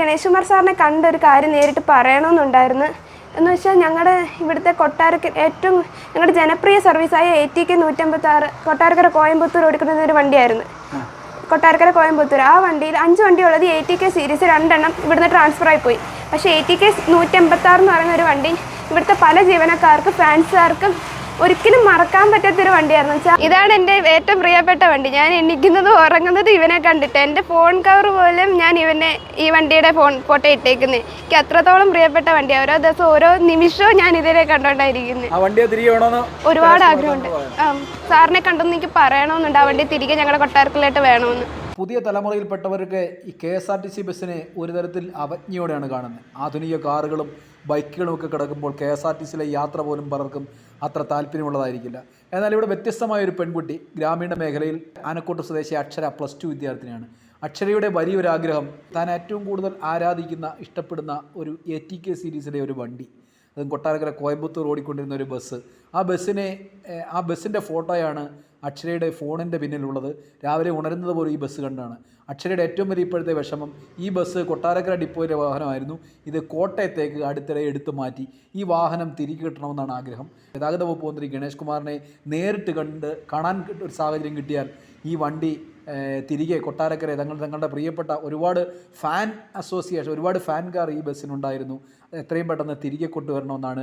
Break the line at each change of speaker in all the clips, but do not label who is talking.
ഗണേഷ് കുമാർ സാറിനെ കണ്ട ഒരു കാര്യം നേരിട്ട് പറയണമെന്നുണ്ടായിരുന്നു. എന്ന് വെച്ചാൽ ഞങ്ങളുടെ ഇവിടുത്തെ കൊട്ടാരക്ക ഏറ്റവും ഞങ്ങളുടെ ജനപ്രിയ സർവീസായ എ ടി കെ നൂറ്റമ്പത്തി ആറ് കൊട്ടാരക്കര കോയമ്പത്തൂർ ഓടിക്കുന്ന ഒരു വണ്ടിയായിരുന്നു. കൊട്ടാരക്കര കോയമ്പത്തൂർ. ആ വണ്ടിയിൽ അഞ്ച് വണ്ടിയുള്ളത് എ ടി കെ സീരീസ് രണ്ടെണ്ണം ഇവിടുന്ന് ട്രാൻസ്ഫർ ആയി പോയി. പക്ഷേ എ ടി കെ നൂറ്റമ്പത്താറ് എന്ന് പറയുന്ന ഒരു വണ്ടി ഇവിടുത്തെ പല ജീവനക്കാർക്കും ഫാൻസുകാർക്കും ഒരിക്കലും മറക്കാൻ പറ്റാത്തൊരു വണ്ടിയായിരുന്നു. വെച്ചാൽ ഇതാണ് എന്റെ ഏറ്റവും പ്രിയപ്പെട്ട വണ്ടി. ഞാൻ എണ്ണിക്കുന്നതും ഉറങ്ങുന്നത് ഇവനെ കണ്ടിട്ട്. എന്റെ ഫോൺ കവർ പോലും ഞാൻ ഇവനെ ഈ വണ്ടിയുടെ ഫോൺ ഫോട്ടോ ഇട്ടേക്കുന്നത് എനിക്ക് അത്രത്തോളം പ്രിയപ്പെട്ട വണ്ടിയാണ് ഓരോ ദിവസവും ഓരോ നിമിഷവും ഞാൻ ഇതിനെ കണ്ടോണ്ടായിരിക്കുന്നത് ഒരുപാട് ആഗ്രഹമുണ്ട്. സാറിനെ കണ്ടെന്ന് എനിക്ക് പറയണമെന്നുണ്ട് ആ വണ്ടി തിരികെ ഞങ്ങളുടെ കൊട്ടാരത്തിലോട്ട് വേണമെന്ന്
പുതിയ തലമുറയിൽപ്പെട്ടവർക്ക് ഈ K S R T C ബസ്സിനെ ഒരു തരത്തിൽ അവജ്ഞയോടെയാണ് കാണുന്നത്. ആധുനിക കാറുകളും ബൈക്കുകളും ഒക്കെ കിടക്കുമ്പോൾ കെ എസ് ആർ ടി സിയിലെ യാത്ര പോലും പലർക്കും അത്ര താല്പര്യമുള്ളതായിരിക്കില്ല. എന്നാൽ ഇവിടെ വ്യത്യസ്തമായ ഒരു പെൺകുട്ടി ഗ്രാമീണ മേഖലയിൽ ആനക്കോട്ട് സ്വദേശി അക്ഷര പ്ലസ് ടു വിദ്യാർത്ഥിനിയാണ്. അക്ഷരയുടെ വലിയൊരു ആഗ്രഹം താൻ ഏറ്റവും കൂടുതൽ ആരാധിക്കുന്ന ഇഷ്ടപ്പെടുന്ന ഒരു എ ടി കെ സീരീസിലെ ഒരു വണ്ടി. അതും കൊട്ടാരക്കര കോയമ്പത്തൂർ ഓടിക്കൊണ്ടിരുന്ന ഒരു ബസ്. ആ ബസ്സിനെ ആ ബസ്സിന്റെ ഫോട്ടോയാണ് അക്ഷരയുടെ ഫോണിന്റെ പിന്നിലുള്ളത് രാവിലെ ഉണരുന്നത് പോലും ഈ ബസ് കണ്ടാണ്. അക്ഷരയുടെ ഏറ്റവും വലിയ ഇപ്പോഴത്തെ വിഷമം ഈ ബസ് കൊട്ടാരക്കര ഡിപ്പോയിലെ വാഹനമായിരുന്നു. ഇത് കോട്ടയത്തേക്ക് അടുത്തിടെ എടുത്തു മാറ്റി. ഈ വാഹനം തിരികെ കിട്ടണമെന്നാണ് ആഗ്രഹം. ഗതാഗത വകുപ്പ് മന്ത്രി ഗണേഷ് കുമാറിനെ നേരിട്ട് കണ്ട് കാണാൻ ഒരു സാഹചര്യം കിട്ടിയാൽ ഈ വണ്ടി തിരികെ കൊട്ടാരക്കര തങ്ങൾ തങ്ങളുടെ പ്രിയപ്പെട്ട ഒരുപാട് ഫാൻ അസോസിയേഷൻ ഒരുപാട് ഫാൻകാർ ഈ ബസ്സിനുണ്ടായിരുന്നു. എത്രയും പെട്ടെന്ന് തിരികെ കൊണ്ടുവരണമെന്നാണ്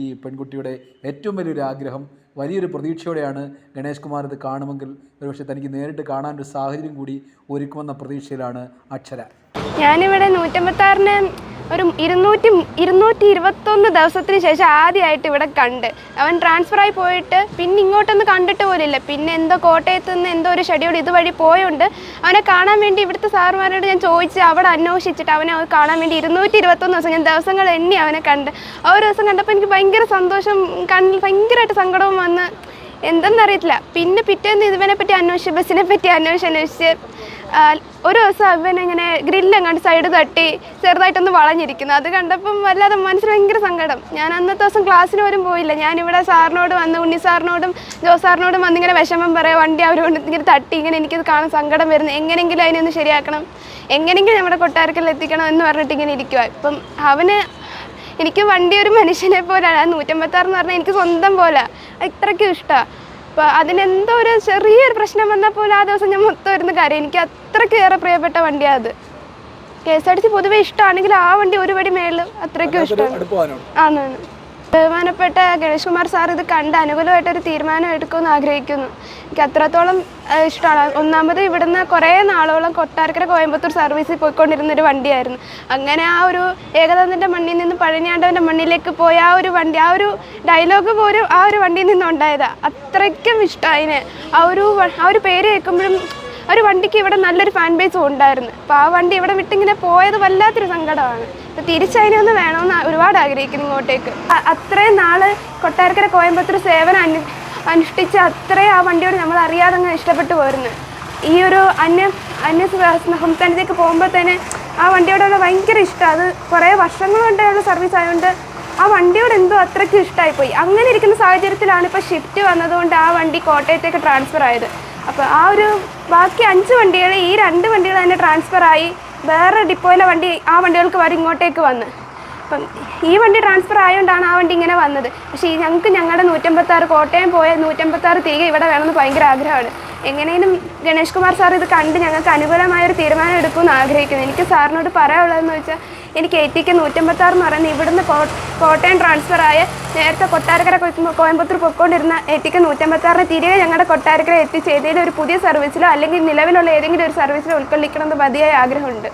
ഈ പെൺകുട്ടിയുടെ ഏറ്റവും വലിയൊരു ആഗ്രഹം. വലിയൊരു പ്രതീക്ഷയോടെയാണ് ഗണേഷ് കുമാർ ഇത് കാണുമെങ്കിൽ ഒരുപക്ഷെ തനിക്ക് നേരിട്ട് കാണാനൊരു സാഹചര്യം കൂടി ഒരുക്കുമെന്ന പ്രതീക്ഷയിലാണ് അക്ഷര.
ഞാനിവിടെ നൂറ്റമ്പത്താറിന് ഒരു ഇരുന്നൂറ്റി ഇരുന്നൂറ്റി ഇരുപത്തൊന്ന് ദിവസത്തിന് ശേഷം ആദ്യമായിട്ട് ഇവിടെ കണ്ട്. അവൻ ട്രാൻസ്ഫർ ആയി പോയിട്ട് പിന്നെ ഇങ്ങോട്ടൊന്ന് കണ്ടിട്ട് പോലില്ല പിന്നെ എന്തോ കോട്ടയത്ത് നിന്ന് എന്തോ ഒരു ഷെഡ്യൂൾ ഇതുവഴി പോയുണ്ട്. അവനെ കാണാൻ വേണ്ടി ഇവിടുത്തെ സാറുമാരോട് ഞാൻ ചോദിച്ച് അവിടെ അന്വേഷിച്ചിട്ട് അവനെ കാണാൻ വേണ്ടി ഇരുന്നൂറ്റി ഇരുപത്തൊന്ന് ദിവസം ഞാൻ ദിവസങ്ങൾ എണ്ണി അവനെ കണ്ട്. ആ ഒരു ദിവസം കണ്ടപ്പോൾ എനിക്ക് ഭയങ്കര സന്തോഷം കണ്ണിൽ ഭയങ്കരമായിട്ട് സങ്കടവും വന്ന് എന്തെന്നറിയത്തില്ല. പിന്നെ പിറ്റേന്ന് ഇവനെ പറ്റി അന്വേഷിച്ച് ബസ്സിനെ പറ്റി അന്വേഷിച്ച് അന്വേഷിച്ച് ഒരു ദിവസം അവൻ ഇങ്ങനെ ഗ്രില്ലെങ്ങാണ്ട് സൈഡ് തട്ടി ചെറുതായിട്ടൊന്ന് വളഞ്ഞിരിക്കുന്നു. അത് കണ്ടപ്പം വല്ലാതെ മനസ്സിൽ ഭയങ്കര സങ്കടം. ഞാൻ അന്നത്തെ ദിവസം ക്ലാസ്സിന് പോലും പോയില്ല. ഞാനിവിടെ സാറിനോട് വന്ന് ഉണ്ണി സാറിനോടും ജോ സാറിനോടും വന്നിങ്ങനെ വിഷമം പറയാം വണ്ടി അവരോട് ഇങ്ങനെ തട്ടി ഇങ്ങനെ എനിക്കത് കാണാൻ സങ്കടം വരുന്നു. എങ്ങനെയെങ്കിലും അതിനൊന്ന് ശരിയാക്കണം. എങ്ങനെയെങ്കിലും നമ്മുടെ കൊട്ടാരക്കൽ എത്തിക്കണം എന്ന് പറഞ്ഞിട്ട് ഇങ്ങനെ ഇരിക്കുക ഇപ്പം അവന് എനിക്ക് വണ്ടി ഒരു മനുഷ്യനെ പോലെയാണ് ആ നൂറ്റമ്പത്താറ് എന്ന് പറഞ്ഞാൽ എനിക്ക് സ്വന്തം പോലെ ഇത്രയ്ക്കും ഇഷ്ടമാണ് അപ്പോൾ അതിനെന്തോ ഒരു ചെറിയൊരു പ്രശ്നം വന്നാൽ പോലും ആ ദിവസം ഞാൻ മൊത്തം ഇരുന്ന് കാര്യം. എനിക്ക് അത്രയ്ക്ക് ഏറെ പ്രിയപ്പെട്ട വണ്ടിയാണ് അത്. K S R T C പൊതുവേ ഇഷ്ടമാണെങ്കിൽ ആ വണ്ടി ഒരു പടി മേളിൽ അത്രയ്ക്കും ഇഷ്ടമാണ്. ആണ് ബഹുമാനപ്പെട്ട ഗണേഷ് കുമാർ സാർ ഇത് കണ്ട് അനുകൂലമായിട്ടൊരു തീരുമാനം എടുക്കുമെന്ന് ആഗ്രഹിക്കുന്നു. എനിക്ക് അത്രത്തോളം ഇഷ്ടമാണ്. ഒന്നാമത് ഇവിടുന്ന് കുറേ നാളോളം കൊട്ടാരക്കര കോയമ്പത്തൂർ സർവീസിൽ പോയിക്കൊണ്ടിരുന്നൊരു വണ്ടിയായിരുന്നു. അങ്ങനെ ആ ഒരു ഏകദാന്തന്റെ മണ്ണിൽ നിന്ന് പഴനിയാണ്ടവന്റെ മണ്ണിലേക്ക് പോയ ആ ഒരു വണ്ടി ആ ഒരു ഡയലോഗ് പോലും ആ ഒരു വണ്ടിയിൽ നിന്നുണ്ടായതാണ് അത്രയ്ക്കും ഇഷ്ടം അതിന്. ആ ഒരു ആ ഒരു പേര് കേൾക്കുമ്പോഴും ഒരു വണ്ടിക്ക് ഇവിടെ നല്ലൊരു ഫാൻ ബേസും ഉണ്ടായിരുന്നു. അപ്പോൾ ആ വണ്ടി ഇവിടെ വിട്ടിങ്ങനെ പോയത് വല്ലാത്തൊരു സങ്കടമാണ്. അപ്പോൾ തിരിച്ചതിനെ ഒന്ന് വേണമെന്ന് ഒരുപാട് ആഗ്രഹിക്കുന്നു ഇങ്ങോട്ടേക്ക്. അത്രയും നാൾ കൊട്ടാരക്കര കോയമ്പത്തൂർ സേവനം അനു അനുഷ്ഠിച്ച് അത്രയും ആ വണ്ടിയോട് നമ്മൾ അറിയാതെ അങ്ങ് ഇഷ്ടപ്പെട്ടു പോരുന്നു. ഈ ഒരു അന്യ അന്യ സംസ്ഥാനത്തേക്ക് പോകുമ്പോൾ തന്നെ ആ വണ്ടിയോടുള്ള ഭയങ്കര ഇഷ്ടം. അത് കുറേ വർഷങ്ങൾ കൊണ്ടുള്ള സർവീസ് ആയതുകൊണ്ട് ആ വണ്ടിയോട് എന്തോ അത്രയ്ക്ക് ഇഷ്ടമായിപ്പോയി അങ്ങനെ ഇരിക്കുന്ന സാഹചര്യത്തിലാണ് ഇപ്പോൾ ഷിഫ്റ്റ് വന്നതുകൊണ്ട് ആ വണ്ടി കോട്ടയത്തേക്ക് ട്രാൻസ്ഫർ ആയത്. അപ്പോൾ ആ ഒരു ബാക്കി അഞ്ച് വണ്ടികൾ ഈ രണ്ട് വണ്ടികൾ തന്നെ ട്രാൻസ്ഫർ ആയി. വേറെ ഡിപ്പോയിലെ വണ്ടി ആ വണ്ടികൾക്ക് വരെ ഇങ്ങോട്ടേക്ക് വന്ന്. അപ്പം ഈ വണ്ടി ട്രാൻസ്ഫർ ആയതുകൊണ്ടാണ് ആ വണ്ടി ഇങ്ങനെ വന്നത്. പക്ഷേ ഞങ്ങൾക്ക് ഞങ്ങളുടെ നൂറ്റമ്പത്താറ് കോട്ടയം പോയ നൂറ്റമ്പത്താറ് തിരികെ ഇവിടെ വേണമെന്ന് ഭയങ്കര ആഗ്രഹമാണ്. എങ്ങനെയും ഗണേഷ് കുമാർ സാർ ഇത് കണ്ട് ഞങ്ങൾക്ക് അനുകൂലമായ ഒരു തീരുമാനം എടുക്കുമെന്ന് ആഗ്രഹിക്കുന്നു. എനിക്ക് സാറിനോട് പറയാനുള്ളതെന്ന് വെച്ചാൽ എനിക്ക് എ ടിക്ക് നൂറ്റമ്പത്താറ് എന്ന് പറയുന്നത് ഇവിടുന്ന് കോട്ടയം ട്രാൻസ്ഫർ ആയ നേരത്തെ കൊട്ടാരക്കര കോയമ്പത്തൂർ പൊയ്ക്കൊണ്ടിരുന്ന എ ടിക്ക് നൂറ്റമ്പത്താറിന് തിരികെ ഞങ്ങളുടെ കൊട്ടാരക്കര എത്തിച്ച് ഏതെങ്കിലും ഒരു പുതിയ സർവീസിലോ അല്ലെങ്കിൽ നിലവിലുള്ള ഏതെങ്കിലും ഒരു സർവീസിലോ ഉൾക്കൊള്ളിക്കണമെന്ന് മതിയായ ആഗ്രഹമുണ്ട്.